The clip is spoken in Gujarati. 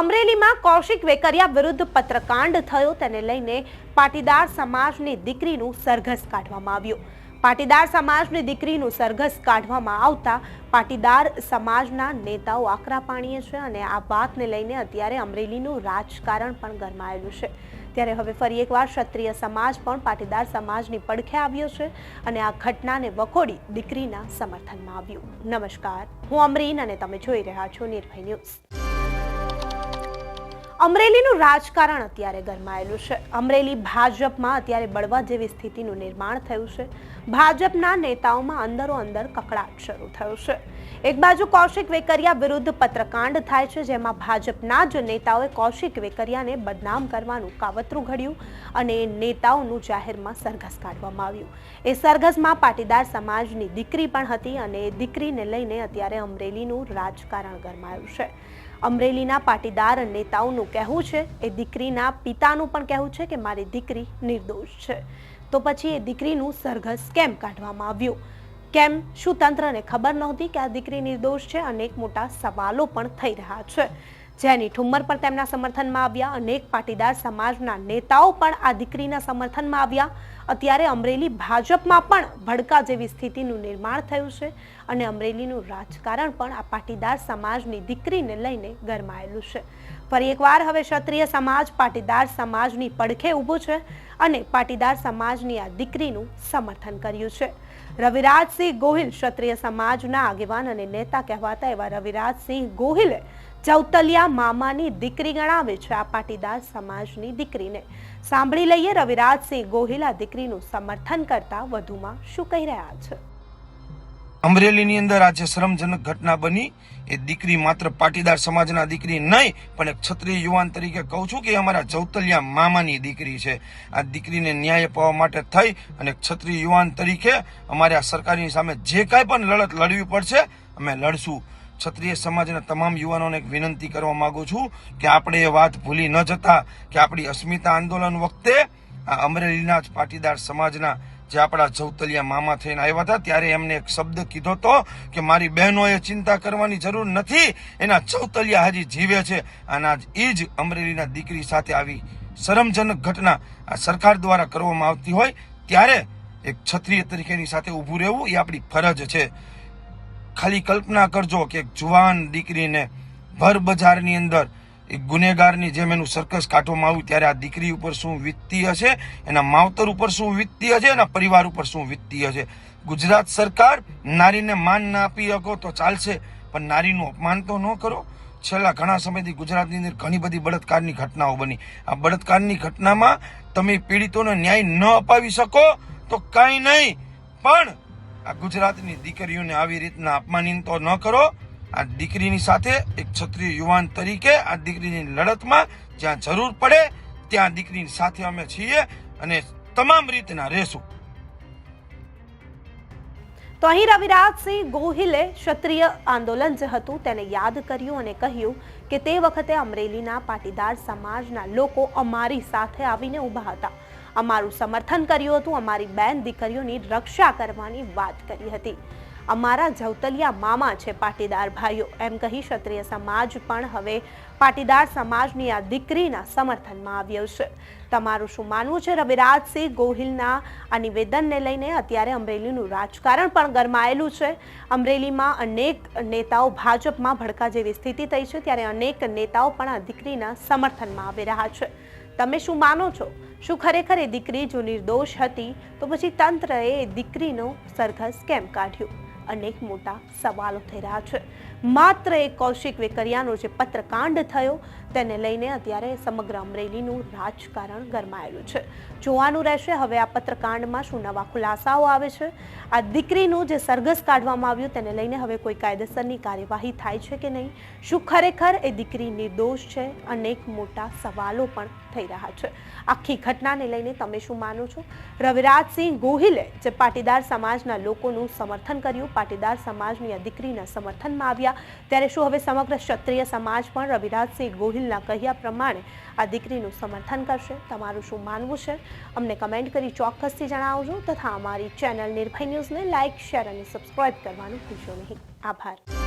અમરેલીમાં કૌશિક વેકરિયા વિરુદ્ધ પત્રકાંડ થયો. તેને લઈને પાટીદાર સમાજની દીકરીનું સરઘસ કાઢવામાં આવ્યું. પાટીદાર સમાજની દીકરીનું સરઘસ કાઢવામાં આવતા પાટીદાર સમાજના નેતાઓ આકરા પાણીએ છે અને આ વાતને લઈને અત્યારે અમરેલીનું રાજકારણ પણ ગરમાયેલું છે. ત્યારે હવે ફરી એકવાર ક્ષત્રિય સમાજ પણ પાટીદાર સમાજની પડખે આવ્યો છે અને આ ઘટનાને વખોડી દીકરીના સમર્થનમાં આવ્યું. નમસ્કાર. હું અમરીન અને તમે જોઈ રહ્યા છો નિર્ભય ન્યૂઝ. અમરેલીનું રાજકારણ અત્યારે ગરમાયેલું છે. અમરેલી ભાજપમાં અત્યારે બળવા જેવી સ્થિતિનું નિર્માણ થયું છે. ભાજપના નેતાઓમાં અંદરો અંદર કકડાટ શરૂ થયો છે. એક બાજુ કૌશિક વેકરિયા વિરુદ્ધ પત્રકાંડ થાય છે, જેમાં ભાજપના જ નેતાઓએ કૌશિક વેકરિયાને બદનામ કરવાનું કાવતરું ઘડ્યું અને નેતાઓનું જાહેરમાં સરઘસ કાઢવામાં આવ્યું. એ સરઘસમાં પાટીદાર સમાજની દીકરી પણ હતી અને દીકરીને લઈને અત્યારે અમરેલીનું રાજકારણ ગરમાયું છે. અમરેલીના પાટીદાર નેતાઓનું કહેવું છે, એ દીકરીના પિતાનું પણ કહેવું છે કે મારી દીકરી નિર્દોષ છે. તો પછી એ દીકરીનું સરઘસ કેમ કાઢવામાં આવ્યું? કેમ? શું તંત્રને ખબર નહોતી કે આ દીકરી નિર્દોષ છે? અનેક મોટા સવાલો પણ થઈ રહ્યા છે. જેની ઠુમ્મર પર તેમના સમર્થનમાં આવ્યા. અનેક પાટીદાર સમાજના નેતાઓ પણ આ દીકરીના સમર્થનમાં આવ્યા. અત્યારે અમરેલી ભાજપમાં પણ ભડકા જેવી સ્થિતિનું નિર્માણ થયું છે અને અમરેલીનું રાજકારણ પણ આ પાટીદાર સમાજની દીકરીને લઈને ગરમાયેલું છે. ફરી એકવાર હવે ક્ષત્રિય સમાજ પાટીદાર સમાજની પડખે ઊભું છે અને પાટીદાર સમાજની આ દીકરીનું સમર્થન કર્યું છે. રવિરાજસિંહ ગોહિલ ક્ષત્રિય સમાજના આગેવાન અને નેતા કહેવાતા એવા રવિરાજસિંહ ગોહિલે ચૌતલિયા મામાની દીકરી ગણાવે છે. આ પાટીદાર સમાજની દીકરીને સાંભળી લઈએ. રવિરાજસિંહ ગોહિલા દીકરીનું સમર્થન કરતા વધુમાં શું કહી રહ્યા છે? અમરેલીની અંદર આજે શરમજનક ઘટના બની. એ દીકરી માત્ર પાટીદાર સમાજના દીકરી નહીં, પણ એક ક્ષત્રિય યુવાન તરીકે કહું છું કે અમારા ચૌતલિયા મામાની દીકરી છે. આ દીકરીને ન્યાય અપાવવા માટે થઈ અને ક્ષત્રિય યુવાન તરીકે અમારે આ સરકારની સામે જે કાંઈ પણ લડત લડવી પડશે, અમે લડશું. ક્ષત્રિય સમાજના તમામ યુવાનોને એક વિનંતી કરવા માગું છું કે આપણે એ વાત ભૂલી ન જતા કે આપણી અસ્મિતા આંદોલન વખતે આ અમરેલીના જ પાટીદાર સમાજના જે આપણા ચૌતલિયા મામા થઈને આવ્યા હતા, ત્યારે એમને એક શબ્દ કીધો તો કે મારી બહેનોએ ચિંતા કરવાની જરૂર નથી, એના જવતલિયા હજી જીવે છે. અને આજ એ જ અમરેલીના દીકરી સાથે આવી શરમજનક ઘટના આ સરકાર દ્વારા કરવામાં આવતી હોય, ત્યારે એક ક્ષત્રિય તરીકેની સાથે ઊભું રહેવું એ આપણી ફરજ છે. ખાલી કલ્પના કરજો કે જુવાન દીકરીને ભર બજારની અંદર એક ગુનેગારની જેમ એનું સર્કસ કાઢવામાં આવ્યું, ત્યારે આ દીકરી ઉપર શું વીતતી હશે? એના માવતર ઉપર શું વીતતી હશે? એના પરિવાર ઉપર શું વીતતી હશે? ગુજરાત સરકાર નારીને માન ના આપી શકો તો ચાલશે, પણ નારીનું અપમાન તો ન કરો. છેલ્લા ઘણા સમયથી ગુજરાતની અંદર ઘણી બધી બળાત્કારની ઘટનાઓ બની. આ બળાત્કારની ઘટનામાં તમે પીડિતોને ન્યાય ન અપાવી શકો તો કાંઈ નહીં, પણ આ ગુજરાતની દીકરીઓને આવી રીતના અપમાનિત તો ન કરો. આ દીકરીની સાથે એક ક્ષત્રિય યુવાન તરીકે આ દીકરીની લડતમાં જ્યાં જરૂર પડે ત્યાં દીકરીની સાથે અમે છીએ અને તમામ રીતના રહેશું. તો અહીં રવિરાજસિંહ ગોહિલે ક્ષત્રિય આંદોલન જે હતું તેને યાદ કર્યું અને કહ્યું કે તે વખતે અમરેલીના પાટીદાર સમાજના લોકો અમારી સાથે આવીને ઊભા હતા. અમારું સમર્થન કર્યું હતું, અમારી બેન દીકરીઓની રક્ષા કરવાની વાત કરી હતી. અમારા જવતલિયા મામા છે પાટીદાર ભાઈઓ, એમ કહી ક્ષત્રિય સમાજ પણ હવે પાટીદાર સમાજની આ દીકરીના સમર્થનમાં આવ્યો છે. તમારું શું માનવું છે રવિરાજસિંહ ગોહિલના આ નિવેદનને લઈને? અત્યારે અમરેલીનું રાજકારણ પણ ગરમાયેલું છે. અમરેલીમાં અનેક નેતાઓ ભાજપમાં ભડકા જેવી સ્થિતિ થઈ છે, ત્યારે અનેક નેતાઓ પણ આ દીકરીના સમર્થનમાં આવી રહ્યા છે. તમે શું માનો છો? શું ખરેખર એ દીકરી જો નિર્દોષ હતી? તો પછી તંત્રએ દીકરીનો સરઘસ કેમ કાઢ્યો? અનેક મોટા સવાલો થઈ રહ્યા છે. માત્ર એક કૌશિક વેકરિયાનો જે પત્રકાંડ થયો, તેને લઈને અત્યારે સમગ્ર અમરેલીનું રાજકારણ ગરમાયેલું છે. જોવાનું રહેશે હવે આ પત્રકાંડમાં શું નવા ખુલાસાઓ આવે છે. આ દીકરીનું જે સરઘસ કાઢવામાં આવ્યું, તેને લઈને હવે કોઈ કાયદેસરની કાર્યવાહી થાય છે કે નહીં? શું ખરેખર એ દીકરી નિર્દોષ છે? અનેક મોટા સવાલો પણ થઈ રહ્યા છે. આખી ઘટનાને લઈને તમે શું માનો છો? રવિરાજસિંહ ગોહિલે જે પાટીદાર સમાજના લોકોનું સમર્થન કર્યું પાટીદાર સમાજની દીકરીના સમર્થનમાં આવ્યા. ત્યારે શું હવે સમગ્ર ક્ષત્રિય સમાજ પણ રવિરાજસિંહ ગોહિલના કહ્યા પ્રમાણે આ દીકરીનું સમર્થન કરશે? તમારું શું માનવું છે? અમને કમેન્ટ કરી ચોક્કસથી જણાવજો તથા અમારી ચેનલ નિર્ભય ન્યૂઝને લાઇક, શેર અને સબસ્ક્રાઇબ કરવાનું ભૂલશો નહીં. આભાર.